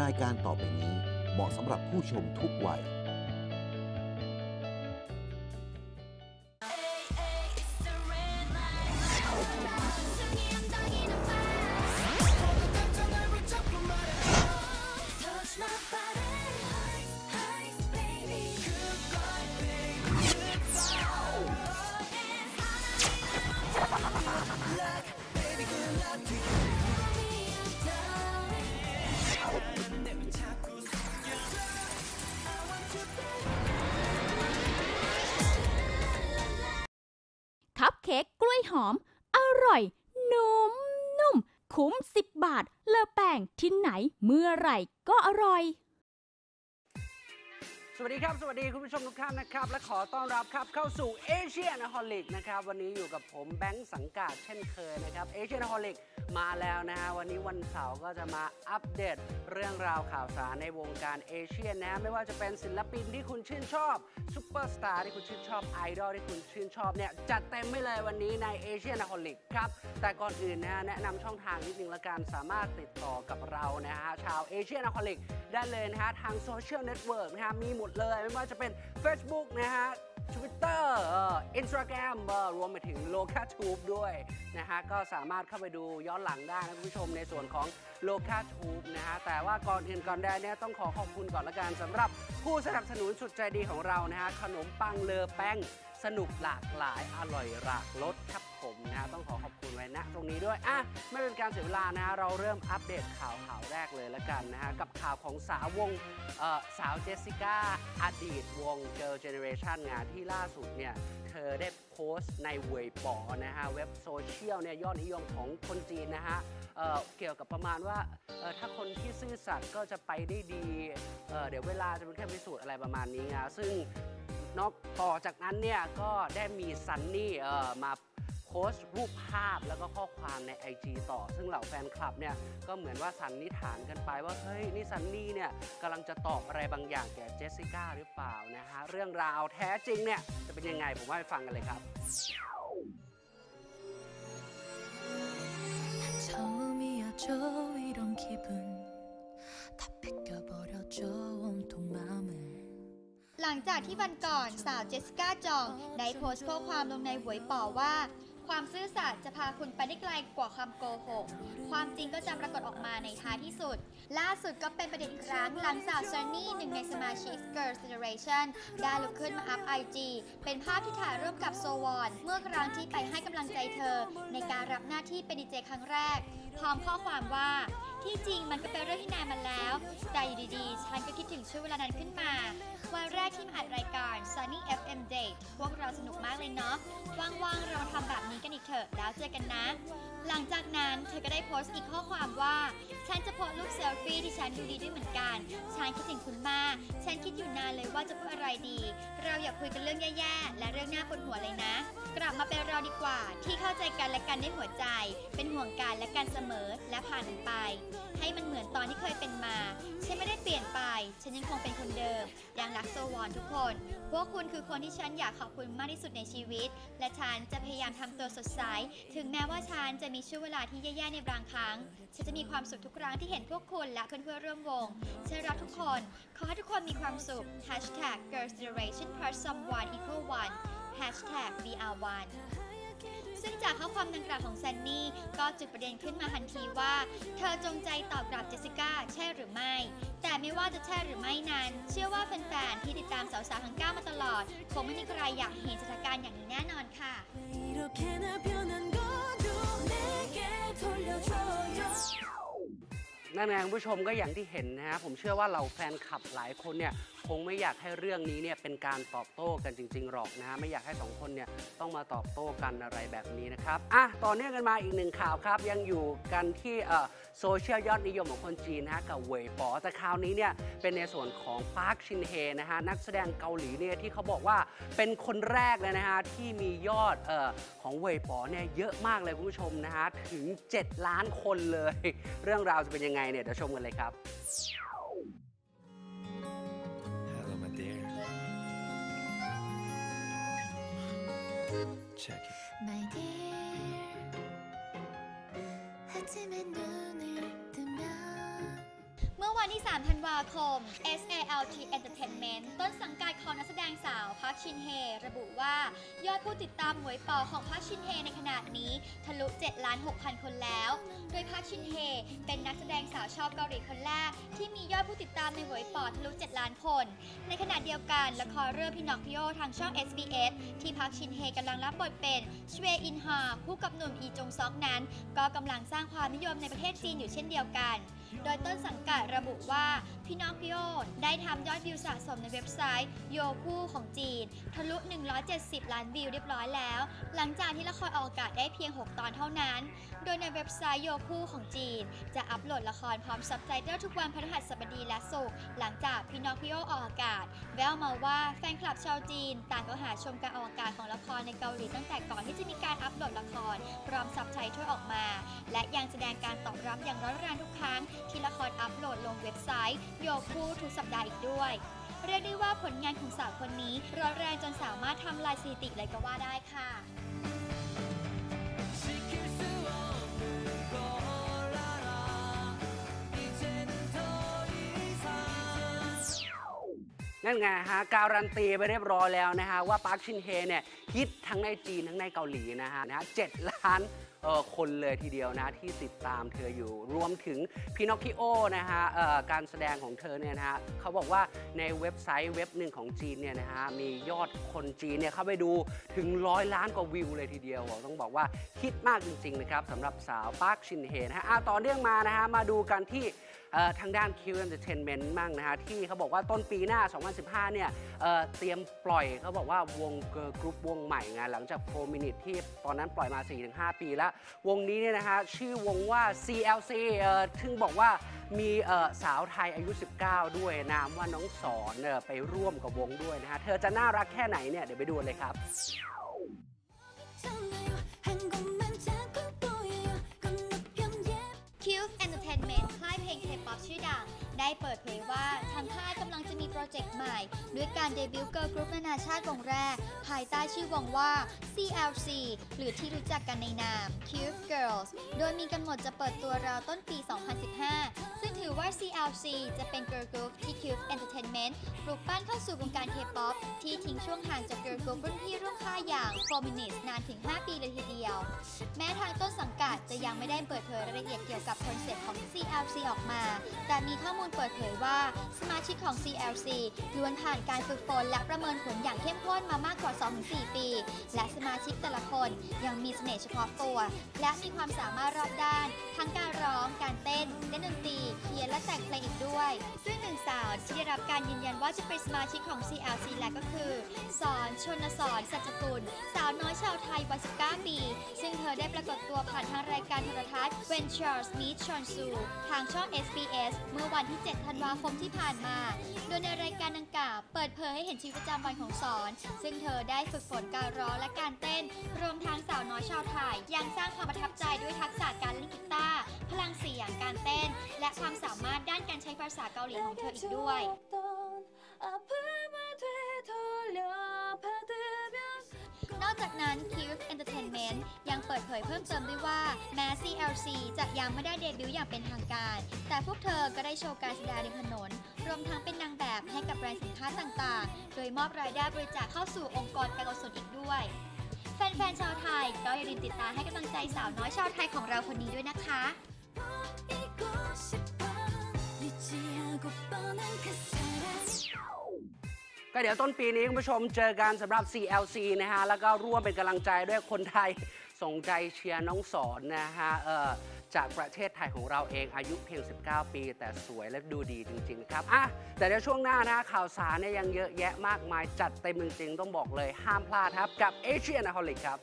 รายการต่อไปนี้เหมาะสำหรับผู้ชมทุกวัย ยหอม อร่อย นุ่มนุ่ม คุ้ม 10 บาท เลอแป้งที่ไหนเมื่อไหร่ก็อร่อย สวัสดีครับ สวัสดีคุณผู้ชมทุกท่านนะครับ และขอต้อนรับครับเข้าสู่เอเชียนฮอลิกนะครับวันนี้อยู่กับผมแบงค์สังกาดเช่นเคยนะครับเอเชียนฮอลิกมาแล้วนะฮะวันนี้วันเสาร์ก็จะมาอัปเดตเรื่องราวข่าวสารในวงการเอเชียนะฮะไม่ว่าจะเป็นศิลปินที่คุณชื่นชอบซูเปอร์สตาร์ที่คุณชื่นชอบไอดอลที่คุณชื่นชอบเนี่ยจัดเต็มไม่เลยวันนี้ในเอเชียนฮอลิกครับแต่ก่อนอื่นนะฮะแนะนำช่องทางนิดนึงละกันสามารถติดต่อกับเรานะฮะชาวเอเชียนฮอลิกได้เลยนะฮะทางโซเชียลเน็ตเวิร์กนะฮะมีหมดเลย ไม่ว่าจะเป็น Facebook นะฮะ Twitter เอ่อ Instagram รวมไปถึง l o c a t u b e ด้วยนะฮะ ก็สามารถเข้าไปดูย้อนหลังได้นะคุณผู้ชมในส่วนของ l o c a t u b e นะฮะ แต่ว่าก่อนอื่นก่อนใดเนี่ยต้องขอขอบคุณก่อนละกันสำหรับผู้สนับสนุนสุดใจดีของเรานะฮะ ขนมปังเลอแป้งสนุกหลากหลายอร่อยหลากรสครับ ผมนะต้องขอขอบคุณไว้ณตรงนี้ด้วยอะไม่เป็นการเสียเวลานะ เราเริ่มอัปเดตข่าวข่าวแรกเลยละกันนะฮะกับข่าวของสาววงสาวเจสสิก้าอดีตวง Girl Generation งานที่ล่าสุดเนี่ยเธอได้โพสต์ในเวยปอนะฮะเว็บโซเชียลเนี่ยยอดนิยมของคนจีนนะฮะเเกี่ยวกับประมาณว่าถ้าคนที่ซื่อสัตย์ก็จะไปได้ดีเเดี๋ยวเวลาจะเป็นแค่พิสูจน์อะไรประมาณนี้นะซึ่งนอกต่อจากนั้นเนี่ยก็ได้มีซันนี่มา โพสต์รูปภาพแล้วก็ข้อความใน IG ต่อ ซึ่งเหล่าแฟนคลับเนี่ยก็เหมือนว่าสันนิษฐานกันไปว่า เฮ้ย นี่ซันนี่เนี่ยกำลังจะตอบอะไรบางอย่างแก่เจสสิก้าหรือเปล่านะฮะ เรื่องราวแท้จริงเนี่ย จะเป็นยังไง ผมว่าไปฟังกันเลยครับ 처음이었죠 이런 기분 다 뺏겨버렸죠 온통 마음을 หลังจากที่วันก่อนสาวเจสสิก้าจอง ได้โพสต์ข้อความลงในหวยป่อว่า ความซื่อสัตย์จะพาคุณไปได้ไกลกว่าความโกหก ความจริงก็จะปรากฏออกมาในท้ายที่สุด ล่าสุดก็เป็นประเด็นอีกครั้งหลังสาวซันนี่หนึ่งในสมาชิก Girls Generation ได้ลุกขึ้นมาอัพ IG เป็นภาพที่ถ่ายร่วมกับโซวอน เมื่อครั้งที่ไปให้กำลังใจเธอ ในการรับหน้าที่เป็นดีเจครั้งแรก พร้อมข้อความว่า ที่จริงมันก็เป็นเรื่องที่นานมาแล้ว แต่อยู่ดีๆ ฉันก็คิดถึงช่วงเวลานั้นขึ้นมา วันแรกที่มาอัดรายการ Sunny FM Date พวกเราสนุกมากเลยเนาะ ว่างๆ เราทำแบบนี้กันอีกเถอะ แล้วเจอกันนะหลังจากนั้นเธอก็ได้โพสต์อีกข้อความว่า ฉันจะโพสรูปเซลฟี่ที่ฉันดูดีด้วยเหมือนกัน ฉันคิดถึงคุณมาก ฉันคิดอยู่นานเลยว่าจะพูดอะไรดี เราอยากคุยกันเรื่องแย่ๆ และเรื่องหน้าปวดหัวเลยนะ กลับมาเป็นเราดีกว่า ที่เข้าใจกันและกันด้หัวใจ เป็นห่วงกันและกันเสมอและผ่านมันไป ให้มันเหมือนตอนที่เคยเป็นมา ฉันไม่ได้เปลี่ยนไป ฉันยังคงเป็นคนเดิม ยังรักโซวอนทุกคน พวกคุณคือคนที่ฉันอยากขอบคุณมากที่สุดในชีวิต และฉันจะพยายามทำตัวสดใส ถึงแม้ว่าฉันจะมีช่วงเวลาที่แย่ๆในบางครั้ง ฉันจะมีความสุขทุกครั้งที่เห็นพวกคุณและเพื่อนๆร่วมวง ฉันรักทุกคน ขอให้ทุกคนมีความสุข Hashtag Girls Generation Part Someone Equal One Hashtag VR1 ซึ่งจากข้อความดังกล่าวของแซนนี่ก็จุดประเด็นขึ้นมาทันทีว่า เธอจงใจตอบกลับเจสสิก้าใช่หรือไม่ แต่ไม่ว่าจะใช่หรือไม่นั้น เชื่อว่าแฟนๆที่ติดตามสาวๆทั้ง9มาตลอด คงไม่มีใครอยากเห็นสถานการณ์อย่างนี้แน่นอนค่ะ นั่นเองคุผู้ชมก็อย่างที่เห็นนะฮะผมเชื่อว่าเหล่าแฟนคลับหลายคนเนี่ย คงไม่อยากให้เรื่องนี้เนี่ยเป็นการตอบโต้กันจริงๆหรอกนะฮะไม่อยากให้สองคนเนี่ยต้องมาตอบโต้กันอะไรแบบนี้นะครับอะต่อเนื่องกันมาอีกหนึ่งข่าวครับยังอยู่กันที่โซเชียลยอดนิยมของคนจีนนะฮะกับเหวยป๋อแต่คราวนี้เนี่ยเป็นในส่วนของปาร์คชินเฮนะฮะนักแสดงเกาหลีเนี่ยที่เขาบอกว่าเป็นคนแรกเลยนะฮะที่มียอดเอ่อของเหวยป๋อเนี่ยเยอะมากเลยคุณผู้ชมนะฮะถึง 7 ล้านคนเลย เรื่องราวจะเป็นยังไงเนี่ยเดี๋ยวชมกันเลยครับ 제기 My dear 하지만 눈을 뜨면เมื่อวันที่าคม SALT Entertainment ต้นสังกัดของนักแสดงสาวพักชินเฮ ระบุว่ายอดผู้ติดตามหวยปอของพักชินเฮในขณะนี้ทะลุ7ล้าน6พันคนแล้ว โดยพักชินเฮ เป็นนักแสดงสาวชาวเกาหลีคนแรก ที่มียอดผู้ติดตามในหวยปอทะลุ7ล้านคน ในขณะเดียวกันละครเรื่องพินอคพิโอทางช่อง SBS ที่พักชินเฮกำลังรับบทเป็นชเวอินฮาคู่กับหนุ่มอีจงซอกนั้น ก็กำลังสร้างความนิยมในประเทศจีนอยู่เช่นเดียวกัน โดยต้นสังกัดระบุว่าพี่น้องพิโอได้ทำยอดวิวสะสมในเว็บไซต์โยคูของจีน ทะลุ 170 ล้านวิวเรียบร้อยแล้ว หลังจากที่ละครออกอากาศได้เพียง 6 ตอนเท่านั้น โดยในเว็บไซต์โยคูของจีน จะอัปโหลดละครพร้อมซับไตเติลทุกวันพฤหัสบดีและศุกร์หลังจากพี่น้องพิโอออกอากาศ แววมาว่าแฟนคลับชาวจีน ต่างก็หาชมการออกอากาศของละครในเกาหลีตั้งแต่ก่อนที่จะมีการอัปโหลดละคร พร้อมซับไตเติลออกมา และยังแสดงการตอบรับอย่างร้อนแรงทุกครั้งที่ละครอัปโหลดลงเว็บไซต์ โยคู่ทุกสัปดาห์อีกด้วย เรียกได้ว่าผลงานของสาวคนนี้ร้อนแรงจนสามารถทำลายสถิติเลยก็ว่าได้ค่ะนั่นไงฮะการันตีไปเรียบร้อยแล้วนะฮะว่าปาร์คชินเฮเนี่ยฮิตทั้งในจีนทั้งในเกาหลีนะฮะนะเจ็ดล้าน คนเลยทีเดียวนะที่ติดตามเธออยู่ รวมถึงพินอคคิโอนะฮะออการแสดงของเธอเนี่ยนะฮะเขาบอกว่าในเว็บไซต์เว็บหนึ่งของจีนเนี่ยนะฮะมียอดคนจีนเนี่ยเข้าไปดูถึงร้อยล้านกว่าวิวเลยทีเดียว ต้องบอกว่าฮิตมากจริงๆนะครับสำหรับสาวปาร์คชินเฮนะฮะต่อเนื่องมานะฮะมาดูกันที่ ทางด้าน Q Entertainment มั่งนะฮะที่เขาบอกว่าต้นปีหน้า 2015 เนี่ยเเตรียมปล่อยเขาบอกว่าวงเกิร์ลกรุ๊ปวงใหม่ไงหลังจาก4 Minute ที่ตอนนั้นปล่อยมา 4-5 ปีแล้ว วงนี้เนี่ยนะฮะชื่อวงว่า CLC ซึ่งบอกว่ามีสาวไทยอายุ 19 ด้วยนามว่าน้องสอนไปร่วมกับวงด้วยนะฮะ เธอจะน่ารักแค่ไหนเนี่ยเดี๋ยวไปดูเลยครับ เพ ได้เปิดเผยว่าทางค่ายกำลังจะมีโปรเจกต์ใหม่ ด้วยการเดบิวต์เกิร์ลกรุ๊ปนานาชาติวงแรก ภายใต้ชื่อวงว่า CLC หรือที่รู้จักกันในนาม Cube Girls โดยมีกำหนดจะเปิดตัวราวต้นปี 2015 ซึ่งถือว่า CLC จะเป็น girl group ที่ Cube Entertainment ปลูกปั้นเข้าสู่วงการ K-POP ที่ทิ้งช่วงห่างจาก girl group รุ่นพี่ร่วมค่ายอย่าง 4 Minutes นานถึง 5 ปีเลยทีเดียว แม้ทางต้นสังกัดจะยังไม่ได้เปิดเผยรายละเอียดเกี่ยวกับคอนเซ็ปต์ของ CLC ออกมา แต่มีข้อมูลเปิดเผยว่า สมาชิกของ CLC ล้วนผ่านการฝึกฝนและประเมินผลอย่างเข้มข้นมามากกว่า 2-4 ปี และสมาชิกแต่ละคนยังมีเสน่ห์เฉพาะตัว และมีความสามารถรอบด้าน ทั้งการร้อง การเต้นเล่นดนตรีเขียนและแต่งเพลงอีกด้วย นึ่งสที่ได้รับการยืนยันว่าจะเป็นสมาชิกของ CLC และก็คือ สอนชนสอนสัจกุล สาวน้อยชาวไทยวัย 19 ปี ซึ่งเธอได้ปรากฏตัวผ่านทางรายการโทรทัศน์ When Charles Meet Chonsu ทางช่อง SBS เมื่อวันที่ 7 ธันวาคมที่ผ่านมา โดยในรายการดังกล่าวเปิดเผยให้เห็นชีวิตประจำวันของสอน ซึ่งเธอได้ฝึกฝนการร้องและการเต้น รวมทั้งสาวน้อยชาวไทย ยังสร้างความประทับใจด้วยทักษะการเล่นกีตาร์พลังเสียงการเต้น และความสามารถด้านการใช้ภาษาเกาหลีของเธออีกด้วยย นอกจากนั้น c u t e Entertainment ยังเปิดเผยเพิ่มเติมด้วยว่าแม้ CLC จะยังไม่ได้เดบิวต์อย่างเป็นทางการ แต่พวกเธอก็ได้โชว์การแสดงริมถนน รวมทั้งเป็นนางแบบให้กับแบรนด์สินค้าต่างๆ โดยมอบรายได้บริจาคเข้าสู่องค์กรการกุศลอีกด้วย แฟนๆชาวไทยก็อย่าลืมติดตามให้กำลังใจสาวน้อยชาวไทยของเราคนนี้ด้วยนะคะ ก็เดี๋ยวต้นปีนี้คุณผู้ชมเจอกันสำหรับ CLC นะฮะ แล้วก็ร่วมเป็นกำลังใจด้วยคนไทยส่งใจเชียร์น้องสอนนะฮะเออจากประเทศไทยของเราเองอายุเพียง 19 ปี แต่สวยและดูดีจริง ๆ ครับอะแต่ในช่วงหน้านะข่าวสารเนี่ยยังเยอะแยะมากมายจัดเต็มจริงๆ ต้องบอกเลยห้ามพลาดครับ กับ Asian a h o l i c ครับ